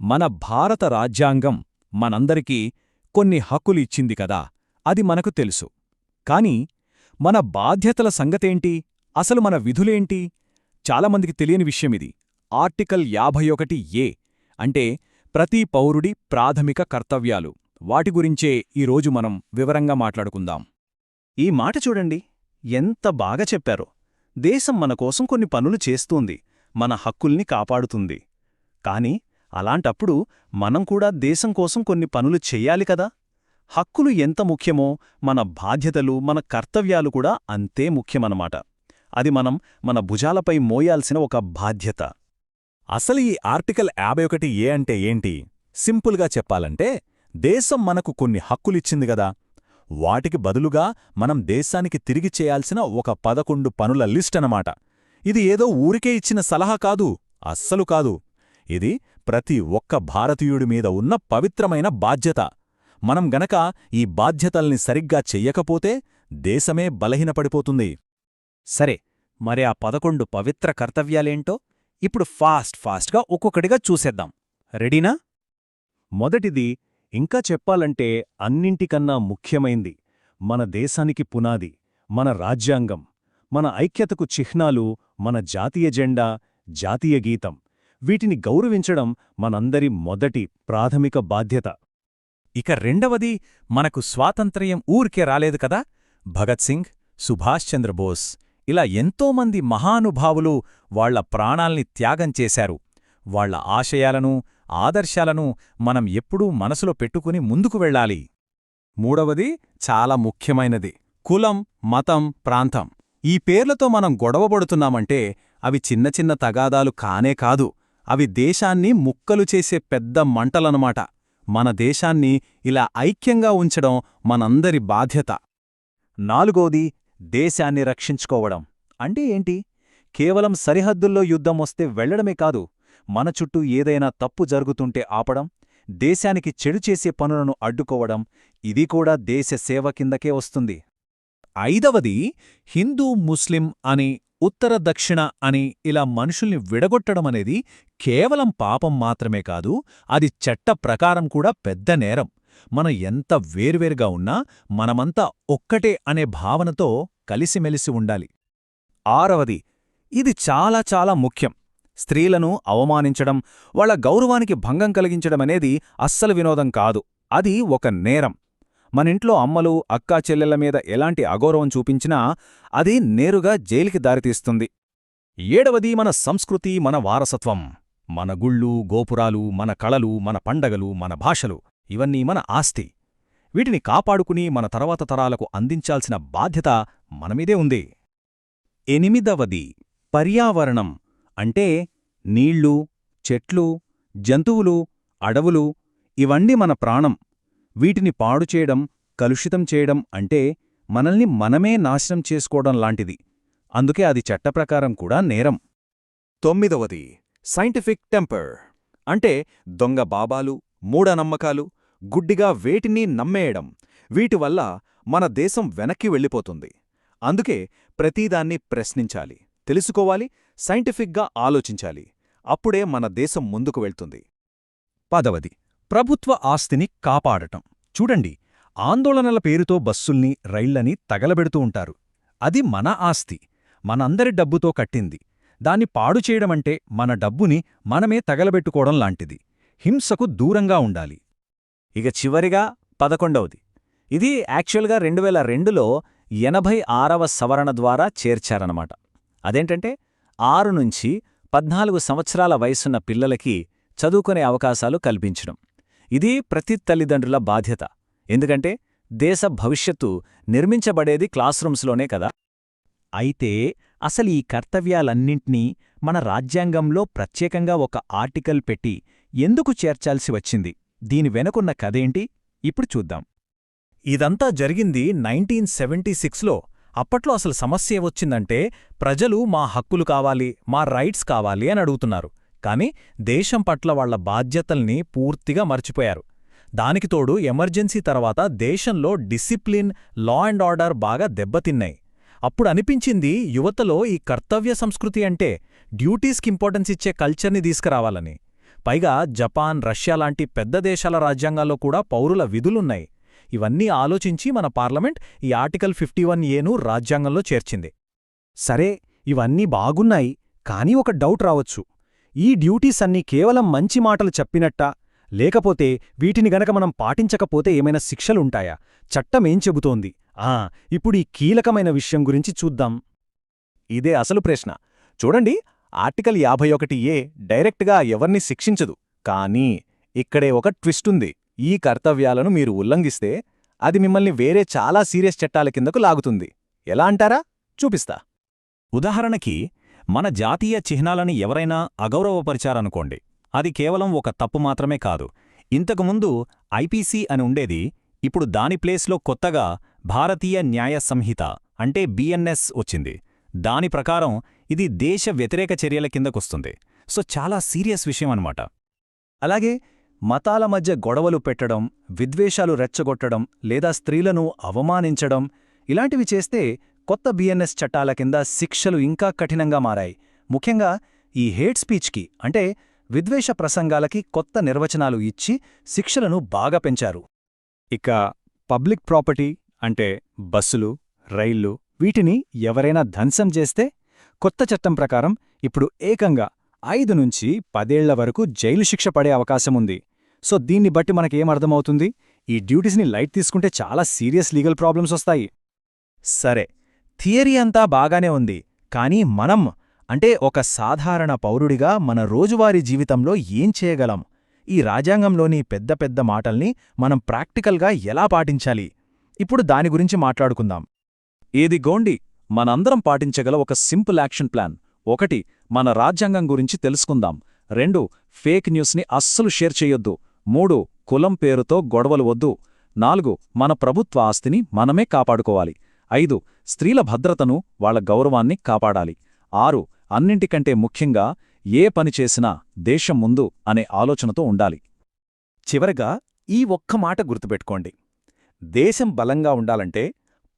మన భారత రాజ్యాంగం మనందరికీ కొన్ని హక్కులిచ్చింది కదా అది మనకు తెలుసు. కాని మన బాధ్యతల సంగతేంటి? అసలు మన విధులేంటి? చాలామందికి తెలియని విషయమిది. ఆర్టికల్ యాభై ఒకటి ఏ అంటే ప్రతి పౌరుడి ప్రాథమిక కర్తవ్యాలు. వాటి గురించే ఈరోజు మనం వివరంగా మాట్లాడుకుందాం. ఈ మాట చూడండి. ఎంత బాగా చెప్పారో. దేశం మన కోసం కొన్ని పనులు చేస్తోంది. మన హక్కుల్ని కాపాడుతుంది. కాని అలాంటప్పుడు మనం కూడా దేశం కోసం కొన్ని పనులు చెయ్యాలి కదా? హక్కులు ఎంత ముఖ్యమో మన బాధ్యతలు మన కర్తవ్యాలు కూడా అంతే ముఖ్యమన్నమాట. అది మనం మన భుజాలపై మోయాల్సిన ఒక బాధ్యత. అసలు ఈ ఆర్టికల్ యాభై ఒకటి ఏ అంటే ఏంటి? సింపుల్గా చెప్పాలంటే దేశం మనకు కొన్ని హక్కులిచ్చింది గదా వాటికి బదులుగా మనం దేశానికి తిరిగి చేయాల్సిన ఒక పదకొండు పనుల లిస్ట్ అనమాట ఇది ఏదో ఊరికే ఇచ్చిన సలహా కాదు అస్సలు కాదు. ఇది ప్రతి ఒక్క భారతీయుడి మీద ఉన్న పవిత్రమైన బాధ్యత. మనం గనక ఈ బాధ్యతల్ని సరిగ్గా చెయ్యకపోతే దేశమే బలహీనపడిపోతుంది. సరే మరి ఆ పదకొండు పవిత్ర కర్తవ్యాలేంటో? ఇప్పుడు ఫాస్ట్ ఫాస్ట్గా ఒక్కొక్కటిగా చూసేద్దాం. రెడీనా? మొదటిది ఇంకా చెప్పాలంటే అన్నింటికన్నా ముఖ్యమైంది మన దేశానికి పునాది మన రాజ్యాంగం మన ఐక్యతకు చిహ్నాలు మన జాతీయ జెండా జాతీయ గీతం. వీటిని గౌరవించడం మనందరి మొదటి ప్రాథమిక బాధ్యత. ఇక రెండవది మనకు స్వాతంత్ర్యం ఊరికే రాలేదు కదా? భగత్ సింగ్ సుభాష్ చంద్రబోస్ ఇలా ఎంతోమంది మహానుభావులు వాళ్ళ ప్రాణాల్ని త్యాగం చేశారు. వాళ్ళ ఆశయాలను ఆదర్శాలను మనం ఎప్పుడూ మనసులో పెట్టుకుని ముందుకు వెళ్ళాలి. మూడవది చాలా ముఖ్యమైనది కులం మతం ప్రాంతం. ఈ పేర్లతో మనం గొడవబడుతున్నామంటే అవి చిన్న చిన్న తగాదాలు కానే కాదు. అవి దేశాన్ని ముక్కలు చేసే పెద్ద మంటలనమాట మన దేశాన్ని ఇలా ఐక్యంగా ఉంచడం మనందరి బాధ్యత. నాలుగోది దేశాన్ని రక్షించుకోవడం. అంటే ఏంటి? కేవలం సరిహద్దుల్లో యుద్ధం వస్తే వెళ్ళడమే కాదు మన చుట్టూ ఏదైనా తప్పు జరుగుతుంటే ఆపడం దేశానికి చెడు చేసే పనులను అడ్డుకోవడం ఇది కూడా దేశ సేవ కిందకే వస్తుంది. ఐదవది హిందూ ముస్లిం అని ఉత్తర దక్షిణ అని ఇలా మనుషుల్ని విడగొట్టడమనేది కేవలం పాపం మాత్రమే కాదు అది చట్ట ప్రకారం కూడా పెద్ద నేరం. మనం ఎంత వేర్వేరుగా ఉన్నా మనమంతా ఒక్కటే అనే భావనతో కలిసిమెలిసి ఉండాలి. ఆరవది ఇది చాలా చాలా ముఖ్యం. స్త్రీలను అవమానించడం వాళ్ళ గౌరవానికి భంగం కలిగించడమనేది అస్సలు వినోదం కాదు. అది ఒక నేరం. మనింట్లో అమ్మలు అక్కా చెల్లెళ్ళ మీద ఎలాంటి అగౌరవం చూపించినా అది నేరుగా జైలుకి దారితీస్తుంది. ఏడవది మన సంస్కృతి మన వారసత్వం. మన గుళ్ళు గోపురాలు మన కళలు మన పండగలు మన భాషలు ఇవన్నీ మన ఆస్తి. వీటిని కాపాడుకుని మన తర్వాత తరాలకు అందించాల్సిన బాధ్యత మనమీదే ఉంది. ఎనిమిదవది పర్యావరణం. అంటే నీళ్ళు చెట్లు జంతువులు అడవులు ఇవన్నీ మన ప్రాణం. వీటిని పాడుచేయడం కలుషితం చేయడం అంటే మనల్ని మనమే నాశనం చేసుకోవడం లాంటిది. అందుకే అది చట్టప్రకారం కూడా నేరం. తొమ్మిదవది సైంటిఫిక్ టెంపర్ అంటే దొంగ బాబాలు మూఢనమ్మకాలు గుడ్డిగా వేటిని నమ్మేయడం. వీటివల్ల మన దేశం వెనక్కి వెళ్ళిపోతుంది. అందుకే ప్రతీదాన్ని ప్రశ్నించాలి తెలుసుకోవాలి సైంటిఫిక్గా ఆలోచించాలి. అప్పుడే మన దేశం ముందుకు వెళ్తుంది. పదవది ప్రభుత్వ ఆస్తిని కాపాడటం. చూడండి ఆందోళనల పేరుతో బస్సుల్ని రైళ్ళని తగలబెడుతూ ఉంటారు. అది మన ఆస్తి. మనందరి డబ్బుతో కట్టింది. దాన్ని పాడుచేయడమంటే మన డబ్బుని మనమే తగలబెట్టుకోవడం లాంటిది. హింసకు దూరంగా ఉండాలి. ఇక చివరిగా పదకొండవది. ఇది యాక్చువల్గా రెండు వేల రెండులో ఎనభై ఆరవ సవరణ ద్వారా చేర్చారనమాట అదేంటంటే ఆరు నుంచి పద్నాలుగు సంవత్సరాల వయసున్న పిల్లలకి చదువుకునే అవకాశాలు కల్పించడం. ఇది ప్రతి తల్లిదండ్రుల బాధ్యత. ఎందుకంటే దేశ భవిష్యత్తు నిర్మించబడేది క్లాస్రూమ్స్లోనే కదా. అయితే అసలు ఈ కర్తవ్యాలన్నింటినీ మన రాజ్యాంగంలో ప్రత్యేకంగా ఒక ఆర్టికల్ పెట్టి ఎందుకు చేర్చాల్సి వచ్చింది? దీని వెనుకున్న కథేంటి ఇప్పుడు చూద్దాం. ఇదంతా జరిగింది నైన్టీన్ సెవెంటీ సిక్స్లో. అప్పట్లో అసలు సమస్య వచ్చిందంటే ప్రజలు మా హక్కులు కావాలి మా రైట్స్ కావాలి అని అడుగుతున్నారు. కానీ దేశం పట్ల వాళ్ళ బాధ్యతల్ని పూర్తిగా మర్చిపోయారు. దానికి తోడు ఎమర్జెన్సీ తర్వాత దేశంలో డిసిప్లిన్ లా అండ్ ఆర్డర్ బాగా దెబ్బతిన్నాయి. అప్పుడు అనిపించింది యువతలో ఈ కర్తవ్య సంస్కృతి అంటే డ్యూటీస్కి ఇంపార్టెన్స్ ఇచ్చే కల్చర్ని తీసుకురావాలని. పైగా జపాన్ రష్యా లాంటి పెద్ద దేశాల రాజ్యాంగాల్లో కూడా పౌరుల విధులున్నాయి. ఇవన్నీ ఆలోచించి మన పార్లమెంట్ ఈ ఆర్టికల్ ఫిఫ్టీ వన్ ఏను రాజ్యాంగంలో చేర్చింది. సరే ఇవన్నీ బాగున్నాయి కానీ ఒక డౌట్ రావచ్చు. ఈ డ్యూటీస్ అన్నీ కేవలం మంచి మాటలు చెప్పినట్టా? లేకపోతే వీటిని గనక మనం పాటించకపోతే ఏమైనా శిక్షలుంటాయా? చట్టమేం చెబుతోంది? ఆ ఇప్పుడు ఈ కీలకమైన విషయం గురించి చూద్దాం. ఇదే అసలు ప్రశ్న. చూడండి ఆర్టికల్ యాభై ఒకటి ఏ డైరెక్ట్గా ఎవర్ని శిక్షించదు. కానీ ఇక్కడే ఒక ట్విస్టుంది ఈ కర్తవ్యాలను మీరు ఉల్లంఘిస్తే అది మిమ్మల్ని వేరే చాలా సీరియస్ చట్టాల కిందకు లాగుతుంది. ఎలా అంటారా? చూపిస్తా. ఉదాహరణకి మన జాతీయ చిహ్నాలని ఎవరైనా అగౌరవపరిచారనుకోండి అది కేవలం ఒక తప్పు మాత్రమే కాదు. ఇంతకుముందు ఐపీసీ అని ఉండేది ఇప్పుడు దాని ప్లేస్లో కొత్తగా భారతీయ న్యాయ సంహిత అంటే బిఎన్ఎస్ వచ్చింది. దాని ప్రకారం ఇది దేశ వ్యతిరేక చర్యల కిందకొస్తుంది. సో చాలా సీరియస్ విషయం అన్నమాట అలాగే మతాల మధ్య గొడవలు పెట్టడం విద్వేషాలు రెచ్చగొట్టడం లేదా స్త్రీలను అవమానించడం ఇలాంటివి చేస్తే కొత్త బిఎన్ఎస్ చట్టాల కింద శిక్షలు ఇంకా కఠినంగా మారాయి. ముఖ్యంగా ఈ హేట్ స్పీచ్కి అంటే విద్వేష ప్రసంగాలకి కొత్త నిర్వచనాలు ఇచ్చి శిక్షలను బాగా పెంచారు. ఇక పబ్లిక్ ప్రాపర్టీ అంటే బస్సులు రైళ్ళు వీటిని ఎవరైనా ధ్వంసం చేస్తే కొత్త చట్టం ప్రకారం ఇప్పుడు ఏకంగా ఐదు నుంచి పదేళ్ళ వరకు జైలు శిక్ష పడే అవకాశముంది సో దీన్ని బట్టి మనకేమర్థమవుతుంది ఈ డ్యూటీస్ని లైట్ తీసుకుంటే చాలా సీరియస్ లీగల్ ప్రాబ్లమ్స్ వస్తాయి. సరే థియరీ అంతా బాగానే ఉంది. కానీ మనం అంటే ఒక సాధారణ పౌరుడిగా మన రోజువారీ జీవితంలో ఏం చేయగలం? ఈ రాజ్యాంగంలోని పెద్ద పెద్ద మాటల్ని మనం ప్రాక్టికల్గా ఎలా పాటించాలి? ఇప్పుడు దాని గురించి మాట్లాడుకుందాం. ఏది గోండి మనందరం పాటించగల ఒక సింపుల్ యాక్షన్ ప్లాన్. ఒకటి మన రాజ్యాంగం గురించి తెలుసుకుందాం. రెండు ఫేక్ న్యూస్ని అస్సలు షేర్ చేయొద్దు. మూడు కులం పేరుతో గొడవలు వద్దు. నాలుగు మన ప్రభుత్వ ఆస్తిని మనమే కాపాడుకోవాలి. ఐదు స్త్రీల భద్రతను వాళ్ళ గౌరవాన్ని కాపాడాలి. ఆరు అన్నింటికంటే ముఖ్యంగా ఏ పని చేసినా దేశం ముందు అనే ఆలోచనతో ఉండాలి. చివరగా ఈ ఒక్క మాట గుర్తుపెట్టుకోండి. దేశం బలంగా ఉండాలంటే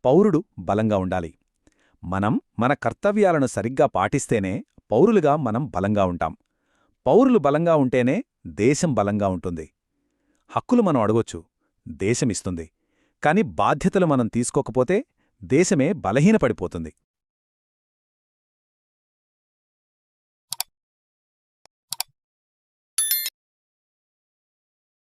పౌరుడు బలంగా ఉండాలి. మనం మన కర్తవ్యాలను సరిగ్గా పాటిస్తేనే పౌరులుగా మనం బలంగా ఉంటాం. పౌరులు బలంగా ఉంటేనే దేశం బలంగా ఉంటుంది. హక్కులు మనం అడగొచ్చు దేశమిస్తుంది కాని బాధ్యతలు మనం తీసుకోకపోతే దేశమే బలహీనపడిపోతుంది.